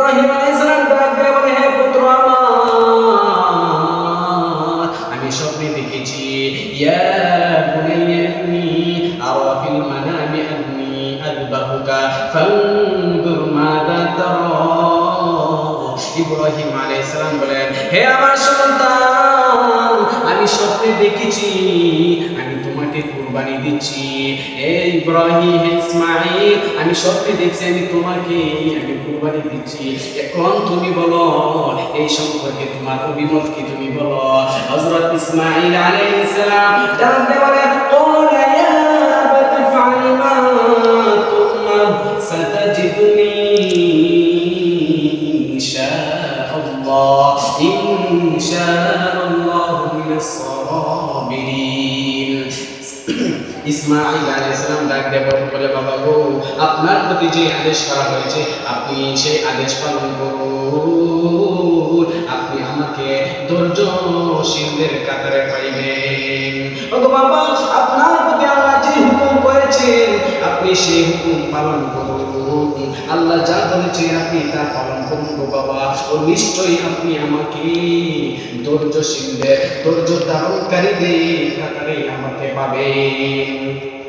ইব্রাহিম আলাইহিস সালাম ডাক বলে, হে পুত্র আমার আমি স্বপ্নে দেখেছি। ইয়া বুনাইয়া ইন্নী আরা ফিল মানামি আন্নী আযবাহুকা, ফানজুর মাযা তারা। ইব্রাহিম আলাইহিস সালাম বলেন, হে আমার সন্তান স্বপ্নে দেখেছি আমি তোমাকে কুরবানি দিচ্ছি হে ইব্রাহিম হে ইসমাঈল আমি স্বপ্নে দেখছি আমি তোমাকে আমি কুরবানি দিচ্ছি এখন তুমি বলো এই সম্পর্কে তোমার অভিমত কি তুমি বলো হযরত ইসমাঈল আলাইহিস সালাম জানতে বলে قال يا أبت افعل ما تؤمر ستجدني إن شاء الله إن شاء الله من الصابرين ইসমাইল আলাইহিস সালাম ডাক দিয়ে বলে বলে বাবা গো আপনার প্রতি যে আদেশ করা হয়েছে আপনি সেই আদেশ পালন করুন আপনি আমাকে ধৈর্যশীলদের কাতারে পাইবেন ওগো বাবা আপনি সেই হুকুম পালন করুন আল্লাহ যা বলেছেন আপনি তা পালন করুন গো বাবা। ও নিশ্চয়ই আপনি আমাকে ধৈর্যশীলদের ধৈর্য ধারণকারীদের আমাকে পাবেন।